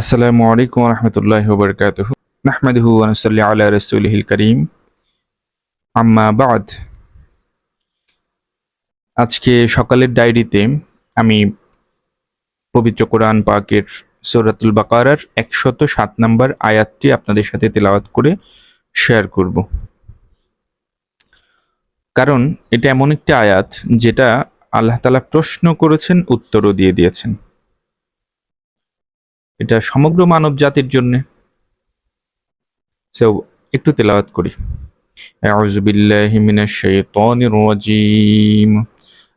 আসসালামু আলাইকুম রহমতুল্লাহ বরকাতুহ নাহমাদুহু আনসাল্লি আলা রসুলহিল করিম। আম্মা বাদ। আজকে সকালের ডায়েরিতে আমি পবিত্র কোরআন পাকের সৌরাতুল বাকারার একশত সাত নম্বর আয়াতটি আপনাদের সাথে তেলাওয়াত করে শেয়ার করব। কারণ এটা এমন একটি আয়াত যেটা আল্লাহ তালা প্রশ্ন করেছেন, উত্তরও দিয়ে দিয়েছেন। এটা সমগ্র মানব জাতির জন্য সো একটু তেলাওয়াত করি أعوذ بالله من الشيطان الرجيم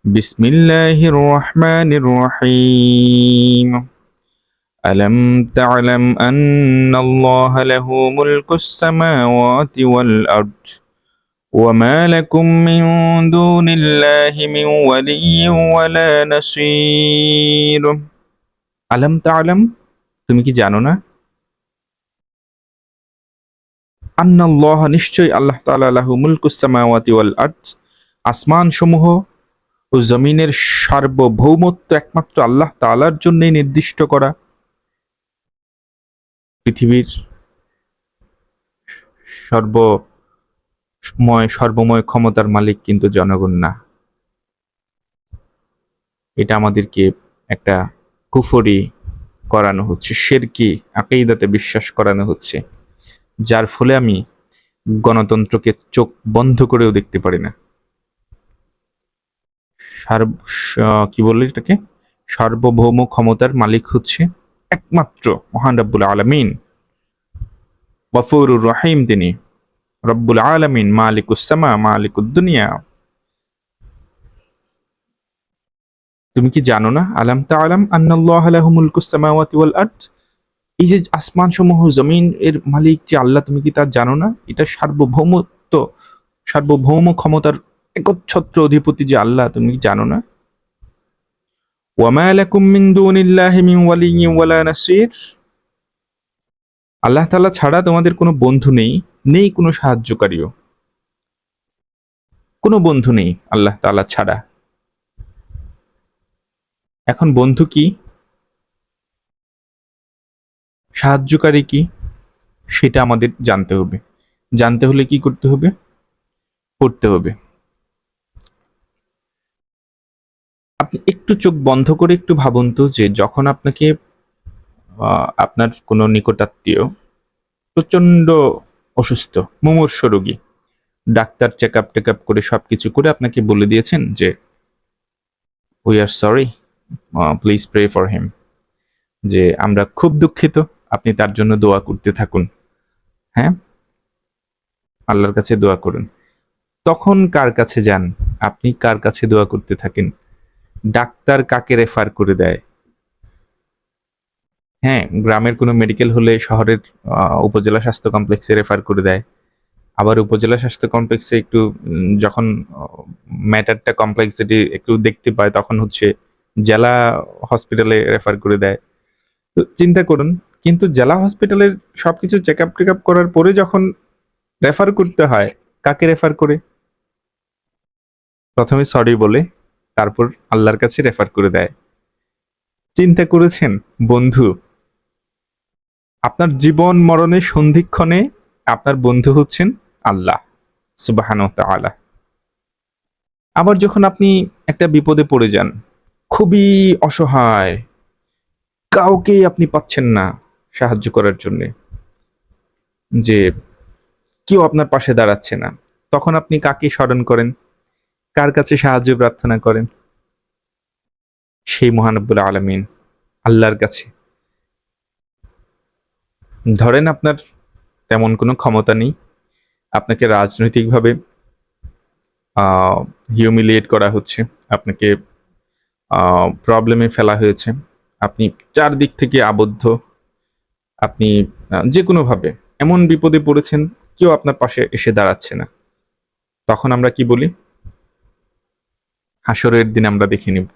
بسم الله الرحمن الرحيم ألم تعلم أن الله له ملك السماوات والأرض وما لكم من دون الله من ولي ولا نصير ألم تعلم তুমি কি জানো না? আন্নাল্লাহ নিশ্চয়ই আল্লাহ তাআলা লাহু মুলকুস সামাওয়াতি ওয়াল আরদ। আসমান সমূহ ও জমিনের সার্বভৌমত্ব একমাত্র আল্লাহ তাআলার জন্যই নির্দিষ্ট করা। পৃথিবীর সর্বময় সর্বময় ক্ষমতার মালিক কিন্তু জনগণ না। এটা আমাদেরকে একটা কুফরি করানো হচ্ছে, শেরকি আকেইদাতে বিশ্বাস করানো হচ্ছে, যার ফলে আমি গণতন্ত্রকে চোখ বন্ধ করেও দেখতে পারি না। কি বললি এটাকে? সার্বভৌম ক্ষমতার মালিক হচ্ছে একমাত্র মহান রব্বুল আলমিন। গফুরুর রহিম তিনি। রব্বুল আলমিন মালিকুসামা মালিকুদ্দুনিয়া তুমি কি জানো না? আলাম তা আলাম আন্নাল্লাহ লাহু মুলকুস সামাওয়াতি ওয়াল আরদ? এই যে আসমান সমূহ জমিন এর মালিক যে আল্লাহ, তুমি কি তা জানো না? এটা সার্বভৌমত্ব, সার্বভৌম ক্ষমতার একচ্ছত্র অধিপতি যে আল্লাহ, তুমি কি জানো না? ওয়ামা লাকুম মিন দুনিল্লাহি মিন ওয়ালিয়্যিন ওয়ালা নাসির। আল্লাহ তাআলা ছাড়া তোমাদের কোনো বন্ধু নেই নেই কোনো সাহায্যকারীও। কোনো বন্ধু নেই আল্লাহ তাআলা ছাড়া। এখন বন্ধু কি? সাহায্যকারী কি? সেটা আমাদের জানতে হবে। জানতে হলে কি করতে হবে? পড়তে হবে। আপনি একটু চোখ বন্ধ করে একটু ভাবুন তো যে যখন আপনাকে আপনার কোনো নিকটাত্মীয় প্রচণ্ড অসুস্থ, মুমূর্ষ রোগী, doctor check up take up করে সবকিছু করে আপনাকে বলে দিয়েছেন যে we are sorry please pray for him যে আমরা খুব দুঃখিত, আপনি তার জন্য দোয়া করতে থাকুন। হ্যাঁ? আল্লাহর কাছে দোয়া করুন। তখন কার কাছে যান? আপনি কার কাছে দোয়া করতে থাকেন? ডাক্তার কাকে রেফার করে দেয়? হ্যাঁ গ্রামের কোনো মেডিকেল হলে শহরের উপজেলা স্বাস্থ্য কমপ্লেক্সে রেফার করে দেয়। আবার উপজেলা স্বাস্থ্য কমপ্লেক্সে একটু যখন ম্যাটারটা কমপ্লেক্সিটি একটু দেখতে পায়, তখন হচ্ছে জেলা হসপিটালে রেফার করে দেয়। তো চিন্তা করুন, কিন্তু জেলা হসপিটালের সবকিছু চেক আপ টেক আপ করার পরে যখন রেফার করতে হয়, কাকে রেফার করে? প্রথমে সরি বলে, তারপর আল্লাহর কাছে রেফার করে দেয়। চিন্তা করেছেন, বন্ধু, আপনার জীবন মরণের সন্ধিক্ষণে আপনার বন্ধু হচ্ছেন আল্লাহ সুবাহান আবার যখন আপনি একটা বিপদে পড়ে যান খুবই অসহায়। কাউকেই আপনি পাচ্ছেন না সাহায্য করার জন্য। যে কেউ আপনার পাশে দাঁড়াচ্ছে না। তখন আপনি কাকে স্মরণ করেন? কার কাছে সাহায্য প্রার্থনা করেন? সেই মহানব্বুল আলমিন আল্লাহর কাছে। ধরেন আপনার তেমন কোনো ক্ষমতা নেই। আপনাকে রাজনৈতিকভাবে হিউমিলিয়েট করা হচ্ছে। আপনাকে প্রবলেমে ফেলা হয়েছে। আপনি চারদিক থেকে আবদ্ধ। আপনি যে কোনোভাবে এমন বিপদে পড়েছেন, কেউ আপনার পাশে এসে দাঁড়াচ্ছে না। তখন আমরা কি বলি? হাসরের দিন আমরা দেখে নিব,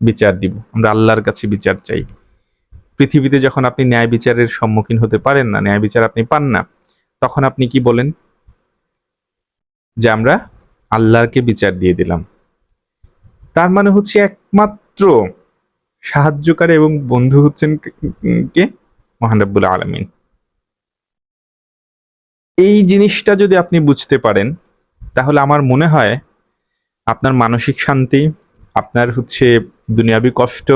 বিচার দিব। আমরা আল্লাহর কাছে বিচার চাই। পৃথিবীতে যখন আপনি ন্যায় বিচারের সম্মুখীন হতে পারেন না, ন্যায় বিচার আপনি পান না, তখন আপনি কি বলেন? যে আমরা আল্লাহকে বিচার দিয়ে দিলাম। তার মানে হচ্ছে একমাত্র সাহায্যকারী এবং বন্ধু হচ্ছেন কে মহানব্বুল আলমিন। এই জিনিসটা যদি আপনি বুঝতে পারেন, তাহলে আমার মনে হয় আপনার মানসিক শান্তি, আপনার হচ্ছে দুনিয়াবি কষ্ট,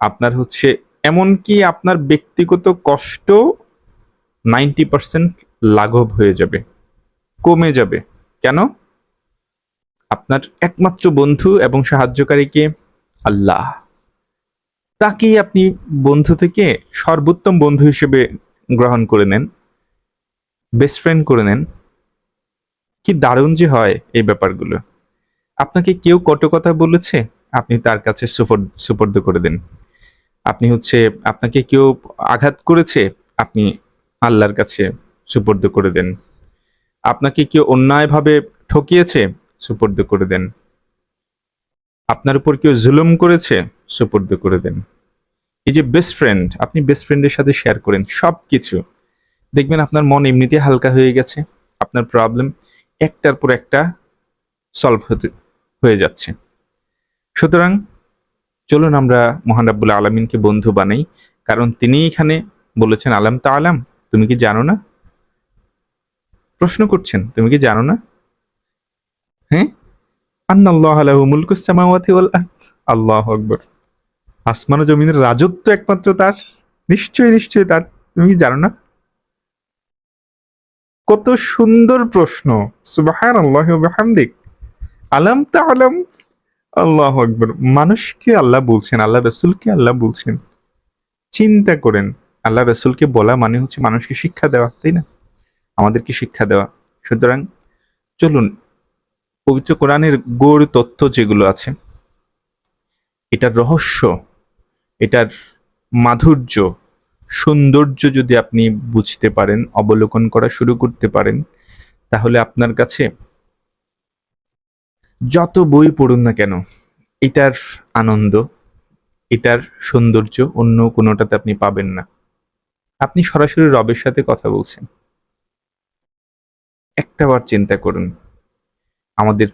আপনার হচ্ছে এমনকি আপনার ব্যক্তিগত কষ্ট নাইনটি পার্সেন্ট লাঘব হয়ে যাবে, কমে যাবে। কেন? আপনার একমাত্র বন্ধু এবং সাহায্যকারীকে আল্লাহ। তাকেই আপনি বন্ধু থেকে সর্বোত্তম বন্ধু হিসেবে গ্রহণ করে নেন বেস্ট ফ্রেন্ড করে নেন। কি দারুণ যে হয় এই ব্যাপারগুলো। আপনাকে কেউ কত কথা বলেছে? আপনি তার কাছে সুপর্দ সুপর্দ করে দেন। আপনি হচ্ছে, আপনাকে কেউ আঘাত করেছে? আপনি আল্লাহর কাছে সুপর্দ করে দেন। আপনাকে কেউ অন্যায়ভাবে ঠকিয়েছে? সুপর্দ করে দেন। আপনার উপর কেউ জুলুম করেছে, সুপর্দ করে দেন। এই যে বেস্ট ফ্রেন্ড আপনি বেস্ট ফ্রেন্ডের সাথে শেয়ার করেন সব কিছু দেখবেন আপনার মন এমনিতে হালকা হয়ে গেছে, আপনার প্রবলেম একটার পর একটা সলভ হতে, হয়ে যাচ্ছে। সুতরাং চলুন আমরা মহান রাব্বুল আলমিনকে বন্ধু বানাই, কারণ তিনি এখানে বলেছেন, আলাম তা আলাম তুমি কি জানো না? প্রশ্ন করছেন, তুমি কি জানো না? হ্যাঁ আন্নাল্লাহ সামাওয়াতি ওয়াল আল্লাহু আসমান ও জমিনের রাজত্ব একমাত্র তার। তার। তুমি জানো না? কত সুন্দর প্রশ্ন। ওয়া বিহামদিক। আলাম আল্লাহ মানুষকে আল্লাহ বলছেন? আল্লাহ রসুলকে আল্লাহ বলছেন? চিন্তা করেন। আল্লাহ রসুলকে বলা মানে হচ্ছে মানুষকে শিক্ষা দেওয়া, তাই না? আমাদেরকে শিক্ষা দেওয়া। সুতরাং চলুন পবিত্র কোরআনের গৌর তথ্য যেগুলো আছে, এটার রহস্য, এটার মাধুর্য, সৌন্দর্য যদি আপনি বুঝতে পারেন, অবলোকন করা শুরু করতে পারেন, তাহলে আপনার কাছে যত বই পড়ুন না কেন, এটার আনন্দ, এটার সৌন্দর্য অন্য কোনোটাতে আপনি পাবেন না। আপনি সরাসরি রবের সাথে কথা বলছেন। একটা বার চিন্তা করুন আমাদের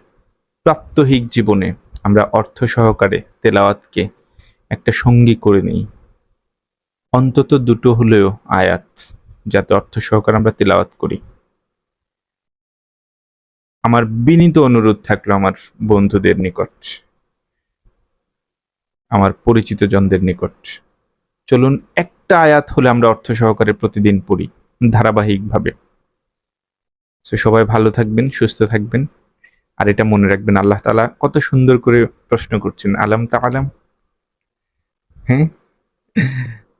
প্রাত্যহিক জীবনে আমরা অর্থ সহকারে তেলাওয়াতকে একটা সঙ্গী করে নিই। অন্তত দুটো হলেও আয়াত যাতে অর্থ সহকারে আমরা তেলাওয়াত করি। আমার বিনীত অনুরোধ থাকল আমার বন্ধুদের নিকট, আমার পরিচিত জনদের নিকট। চলুন একটা আয়াত হলে আমরা অর্থ সহকারে প্রতিদিন পড়ি ধারাবাহিকভাবে। সবাই ভালো থাকবেন, সুস্থ থাকবেন। আর এটা মনে রাখবেন, আল্লাহ তালা কত সুন্দর করে প্রশ্ন করছেন, আলাম তা আলাম? হ্যাঁ?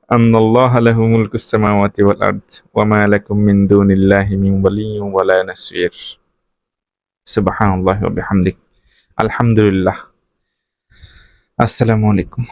আল্লাহ লাহু মুলকু সামাওয়াতি ওয়াল আরদ, ওয়া মা লাকুম মিন দুনিল্লাহি মিন ওয়ালিয়্যিন ওয়া লা নাসির। সুবহানাল্লাহি ওয়া বিহামদিহি। আলহামদুলিল্লাহ। আসসালামু আলাইকুম।